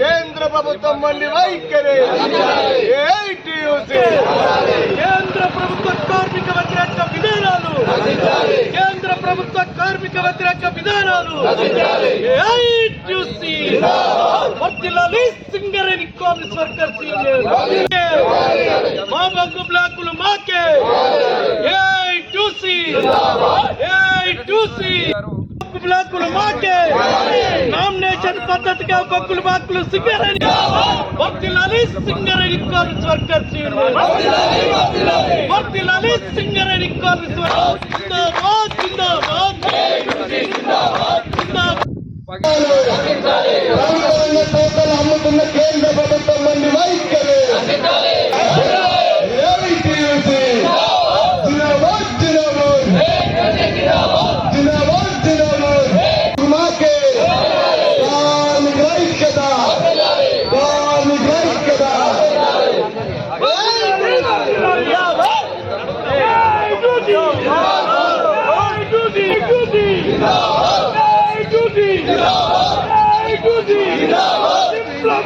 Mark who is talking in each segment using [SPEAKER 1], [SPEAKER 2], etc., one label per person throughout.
[SPEAKER 1] కేంద్ర ప్రభుత్వం మంది వైఖరి. కేంద్ర ప్రభుత్వ
[SPEAKER 2] కార్మిక వ్యతిరేక విధానాలు కేంద్ర ప్రభుత్వ కార్మిక వ్యతిరేక విధానాలు. సింగరేణి కాంగ్రెస్ వర్కర్స్ మా బంగు బ్లాకులు మాకే. బ్లాకులు మాకే. నామినేషన్ పద్ధతిగా బక్కులు బాకులు సింగరేణి వర్తిల్లాలి సింగరేణి కాంగ్రెస్ వర్కర్స్ యూనియన్ సింగరేణి కాంగ్రెస్ జిందాబాద్ జిందాబాద్.
[SPEAKER 1] అమ్ముతున్న కేంద్ర ప్రభుత్వం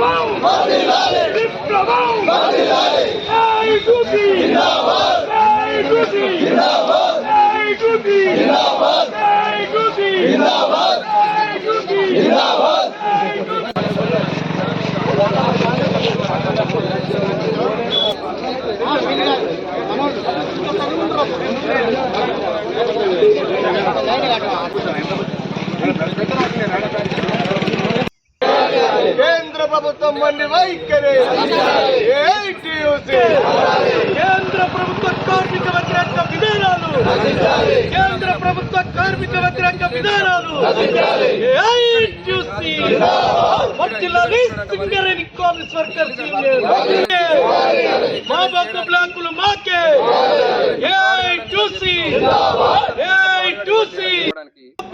[SPEAKER 1] বিপ্লবম। বিপ্লবম এই টুপি এই টুপি এই টুপি এই টুপি এই টুপি Gracias. మంది వైఖరి.
[SPEAKER 2] కేంద్ర ప్రభుత్వ కార్మిక వ్యతిరేక విధానాలు. కేంద్ర ప్రభుత్వ కార్మిక వ్యతిరేక విధానాలు. మా బంగు బ్లాకులు మాకే. ఏఐటీసీ ఏఐటీసీ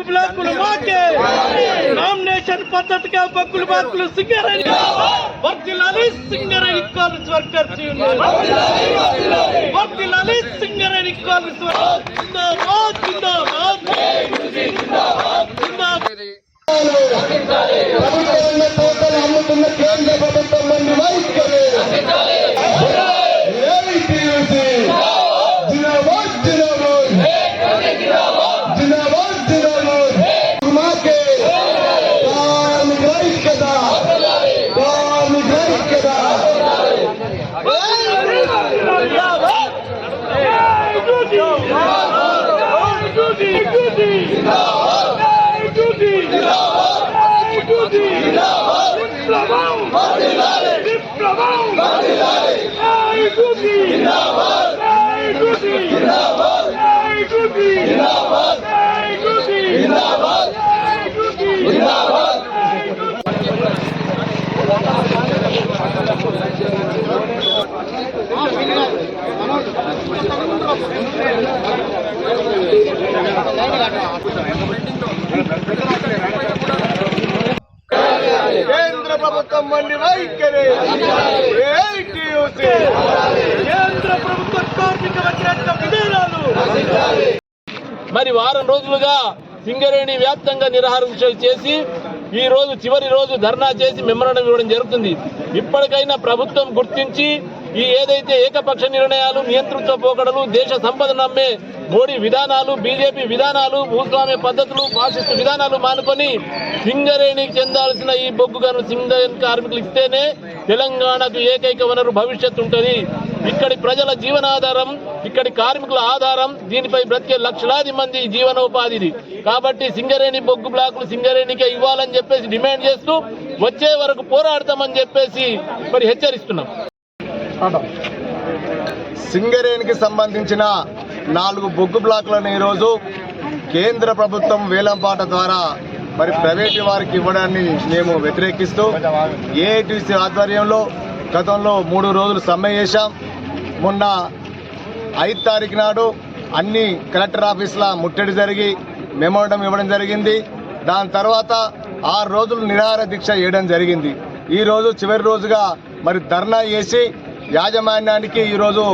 [SPEAKER 2] బ్లాకులు మాకే. నామినేషన్ పద్ధతిగా బక్కులు బాకులు సింగరేణి వర్తిల్లాలి సింగరేణి కాంగ్రెస్ వర్కర్స్ యూనియన్ వర్తిల్లాలి సింగరేణి కాంగ్రెస్ జిందాబాద్ జిందాబాద్. జిందాబాద్.
[SPEAKER 1] అమ్ముతున్న కేంద్ర కేంద్ర ప్రభుత్వం వైఖరి.
[SPEAKER 2] కేంద్ర ప్రభుత్వ కార్మిక వ్యతిరేక విధానాలు
[SPEAKER 3] మరి వారం రోజులుగా సింగరేణి వ్యాప్తంగా నిరాహారం చేసి ఈ రోజు చివరి రోజు ధర్నా చేసి మెమరణం ఇవ్వడం జరుగుతుంది. ఇప్పటికైనా ప్రభుత్వం గుర్తించి ఈ ఏదైతే ఏకపక్ష నిర్ణయాలు నియంతృత్వ పోకడలు దేశ సంపద నమ్మే మోడీ విధానాలు బీజేపీ విధానాలు భూస్వామ్య పద్ధతులు ఫాసిస్ట్ విధానాలు మానుకొని సింగరేణికి చెందాల్సిన ఈ బొగ్గు గను సింగరేణి కార్మికులు ఇస్తేనే తెలంగాణకు ఏకైక వనరు భవిష్యత్తు ఉంటుంది. ఇక్కడి ప్రజల జీవనాధారం ఇక్కడి కార్మికుల ఆధారం దీనిపై బ్రతికే లక్షలాది మంది జీవనోపాధిది. కాబట్టి సింగరేణి బొగ్గు బ్లాకులు సింగరేణికే ఇవ్వాలని చెప్పేసి డిమాండ్ చేస్తూ వచ్చే వరకు పోరాడతామని చెప్పేసి మరి హెచ్చరిస్తున్నాం.
[SPEAKER 1] సింగరేణికి సంబంధించిన నాలుగు బొగ్గు బ్లాకులను ఈరోజు కేంద్ర ప్రభుత్వం వేలంపాట ద్వారా మరి ప్రైవేటు వారికి ఇవ్వడాన్ని మేము వ్యతిరేకిస్తూ ఏఐటీసీ ఆధ్వర్యంలో గతంలో మూడు రోజులు సమ్మె చేశాం. మొన్న ఐదు తారీఖు నాడు అన్ని కలెక్టర్ ఆఫీసుల ముట్టడి జరిగి మెమోండం ఇవ్వడం జరిగింది. దాని తర్వాత ఆరు రోజులు నిరాహార దీక్ష చేయడం జరిగింది. ఈరోజు చివరి రోజుగా మరి ధర్నా చేసి యాజమాన్యానికి ఈరోజు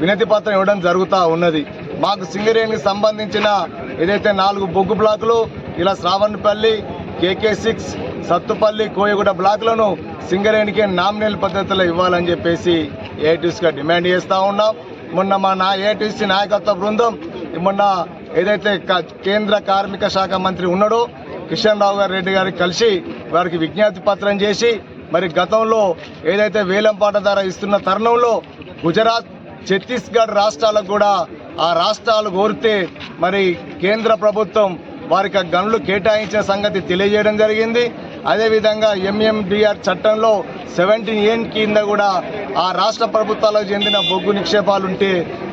[SPEAKER 1] వినతి పత్రం ఇవ్వడం జరుగుతూ ఉన్నది. మాకు సింగరేణికి సంబంధించిన ఏదైతే నాలుగు బొగ్గు బ్లాకులు ఇలా శ్రావణపల్లి కేకే సిక్స్ సత్తుపల్లి కోయగూడ బ్లాకులను సింగరేణికి నామినల్ పద్ధతిలో ఇవ్వాలని చెప్పేసి ఏటీసీగా డిమాండ్ చేస్తూ ఉన్నాం. మొన్న మా నా ఏటీసీ నాయకత్వ బృందం మొన్న ఏదైతే క- కేంద్ర కార్మిక శాఖ మంత్రి ఉన్నాడో కిషన్ రావు గారు రెడ్డి గారికి కలిసి వారికి విజ్ఞప్తి పత్రం చేసి మరి గతంలో ఏదైతే వేలంపాట ధర ఇస్తున్న తరుణంలో గుజరాత్ ఛత్తీస్గఢ్ రాష్ట్రాలకు కూడా ఆ రాష్ట్రాలు కోరితే మరి కేంద్ర ప్రభుత్వం వారికి ఆ గనులు కేటాయించిన సంగతి తెలియజేయడం జరిగింది. అదేవిధంగా ఎంఎండిఆర్ చట్టంలో సెవెంటీన్ ఏన్ కింద కూడా ఆ రాష్ట్ర ప్రభుత్వాలకు చెందిన బొగ్గు నిక్షేపాలుంటే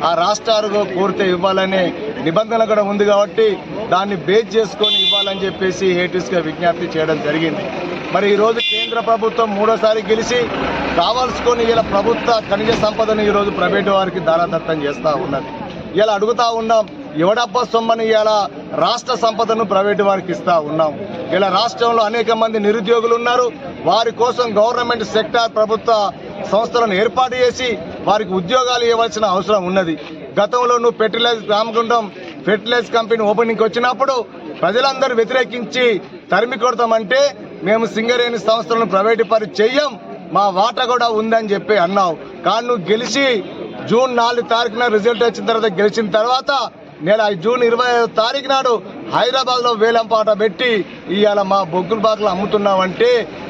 [SPEAKER 1] ఆ రాష్ట్రాలకు కోరితే ఇవ్వాలనే నిబంధన కూడా ఉంది కాబట్టి దాన్ని బేస్ చేసుకొని ఇవ్వాలని చెప్పేసి ఏటీస్గా విజ్ఞప్తి చేయడం జరిగింది. మరి ఈరోజు కేంద్ర ప్రభుత్వం మూడోసారి గెలిచి కావాల్సుకొని ఇలా ప్రభుత్వ ఖనిజ సంపదను ఈరోజు ప్రైవేటు వారికి దారాదత్తం చేస్తూ ఉన్నది. ఇలా అడుగుతూ ఉన్నాం ఎవడబ్బా సొమ్మని ఇలా రాష్ట్ర సంపదను ప్రైవేటు వారికి ఇస్తూ ఉన్నాం. ఇలా రాష్ట్రంలో అనేక మంది నిరుద్యోగులు ఉన్నారు వారి కోసం గవర్నమెంట్ సెక్టార్ ప్రభుత్వ సంస్థలను ఏర్పాటు చేసి వారికి ఉద్యోగాలు ఇవ్వాల్సిన అవసరం ఉన్నది. గతంలో నువ్వు ఫెర్టిలైజ్ రామగుండం ఫెర్టిలైజ్ కంపెనీ ఓపెనింగ్కి వచ్చినప్పుడు ప్రజలందరూ వ్యతిరేకించి తరిమి కొడతామంటే మేము సింగరేణి సంస్థలను ప్రైవేటు పరి చెయ్యం. మా వాటా కూడా ఉందని చెప్పి అన్నావు. కానీ నువ్వు గెలిచి జూన్ నాలుగు తారీఖున రిజల్ట్ వచ్చిన తర్వాత గెలిచిన తర్వాత నెల జూన్ ఇరవై ఐదో తారీఖు నాడు హైదరాబాద్లో వేలంపాట పెట్టి ఇవాళ మా బొగ్గుల బాకులు అమ్ముతున్నామంటే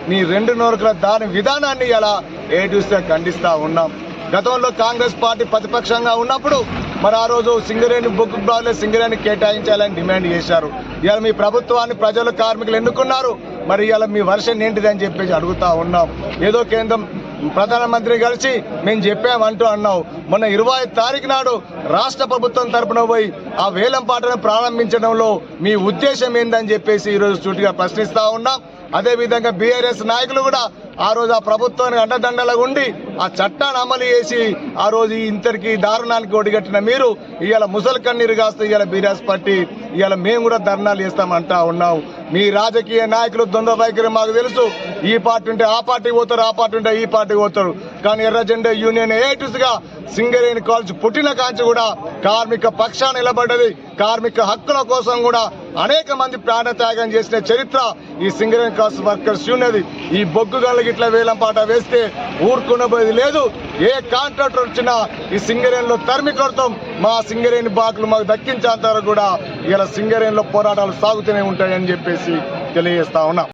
[SPEAKER 1] నీ రెండు నోరుకుల దాని విధానాన్ని ఇలా ఏ చూస్తే ఖండిస్తూ ఉన్నాం. గతంలో కాంగ్రెస్ పార్టీ ప్రతిపక్షంగా ఉన్నప్పుడు మరి ఆ రోజు సింగరేణి బొగ్గు బాగులే సింగరేణి కేటాయించాలని డిమాండ్ చేశారు. ఇవాళ మీ ప్రభుత్వాన్ని ప్రజలు కార్మికులు ఎన్నుకున్నారు. మరి ఇవాళ మీ వర్షన్ ఏంటిది అని చెప్పేసి అడుగుతా ఉన్నాం. ఏదో కేంద్రం ప్రధానమంత్రి కలిసి మేము చెప్పామంటూ అన్నావు. మొన్న ఇరవై తారీఖు నాడు రాష్ట్ర ప్రభుత్వం తరపున పోయి ఆ వేలం పాటను ప్రారంభించడంలో మీ ఉద్దేశం ఏందని చెప్పేసి ఈరోజు సూటిగా ప్రశ్నిస్తా ఉన్నాం. అదేవిధంగా బీఆర్ఎస్ నాయకులు కూడా ఆ రోజు ఆ ప్రభుత్వానికి అండదండలుగా ఉండి ఆ చట్టాన్ని అమలు చేసి ఆ రోజు ఇంతరికి ఇంతటికి దారుణానికి ఒడిగట్టిన మీరు ఇవాళ ముసలి కన్నీరు కాస్తూ ఇవాళ బీఆర్ఎస్ పార్టీ ఇవాళ మేము కూడా ధర్నాలు చేస్తామంటా ఉన్నాం. మీ రాజకీయ నాయకులు ద్వంద్వ వైఖరి మాకు తెలుసు. ఈ పార్టీ ఉంటే ఆ పార్టీ పోతారు ఆ పార్టీ ఉంటే ఈ పార్టీ పోతారు. కానీ ఎర్ర జెండా యూనియన్ ఏటుగా సింగరేణి కాల్చి పుట్టిన కాంచి కూడా కార్మిక పక్షాన్ని నిలబడ్డది. కార్మిక హక్కుల కోసం కూడా అనేక మంది ప్రాణత్యాగం చేసిన చరిత్ర ఈ సింగరేణి క్రాస్ వర్కర్స్ ఉన్నది. ఈ బొగ్గు గళ్ళకి ఇట్లా వేలం పాట వేస్తే ఊరుకునబోయేది లేదు. ఏ కాంట్రాక్టర్ వచ్చినా ఈ సింగరేణిలో తరిమి కొడతాం. మా సింగరేణి బాకులు మాకు దక్కించేంత వరకు కూడా ఇలా సింగరేణిలో పోరాటాలు సాగుతూనే ఉంటాయని చెప్పేసి తెలియజేస్తా ఉన్నాం.